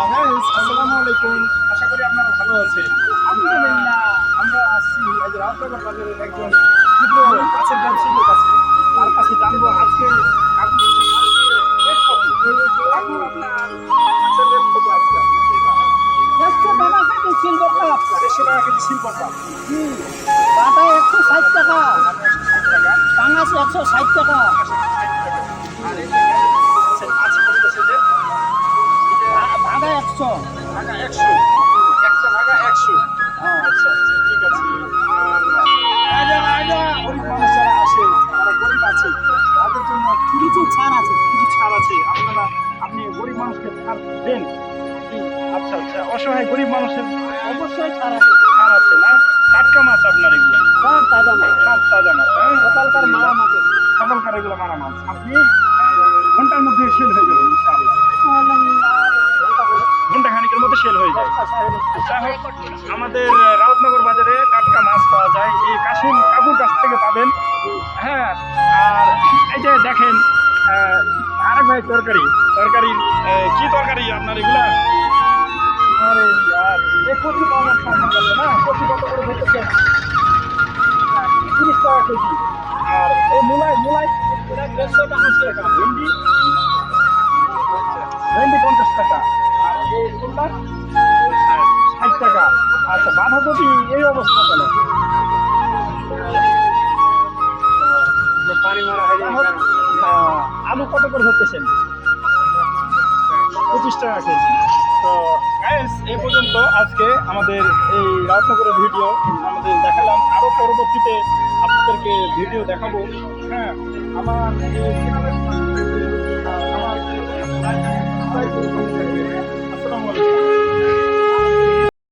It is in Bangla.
আসসালামু আলাইকুম আশা করি আপনারা ভালো আছেন। আলহামদুলিল্লাহ আমরা আসছি আজ রাজনগর বাজারের একজন ক্ষুদ্র মাছের ব্যবসায়ীর কাছে। তার কাছে জানব আজকে আজকে? একশো ষাট টাকা। পাঙাশ একশো ষাট টাকা। একশো? ভাগা একশো। ভাগা একশো। আচ্ছা আচ্ছা ঠিক আছে। গরিব মানুষ যারা আসে তারা গরিব আছে তাদের জন্য কিছু ছাড় আছে কিছু ছাড় আছে। আপনারা আপনি গরিব মানুষকে ছাড় দেন। আচ্ছা আচ্ছা অসহায় গরিব মানুষের অবশ্যই ছাড় আছে। ছাড় আছে না? টাটকা মাছ আপনার এগুলো? সব তাজা মাছ। সব তাজা মাছ হ্যাঁ? সকালকার মারা মাছ সকালকার এগুলো মারা মাছ। আপনি ঘণ্টার মধ্যে সেল হয়ে যাবে। আমাদের রাউতনগর বাজারে টাটকা মাছ পাওয়া যায়। এই কাশিম কাকুর কাছ থেকে পাবেন। হ্যাঁ আর এই যে দেখেন আরেক ভাই তরকারি। তরকারি কি তরকারি আপনার এগুলা? না? তিরিশ টাকা কেজি। আর এই টাকা আশি টাকা। ভেন্ডি ভেন্ডি পঞ্চাশ টাকা। আর আচ্ছা বাঁধাকপি এই অবস্থা কেন? আলু কত করে ধরতেছেন? পঁচিশ টাকা কেজি। তো এই পর্যন্ত আজকে আমাদের এই রাজনগরের ভিডিও আমাদের দেখালাম। আরও পরবর্তীতে আপনাদেরকে ভিডিও দেখাবো। হ্যাঁ আমার আহ, আমার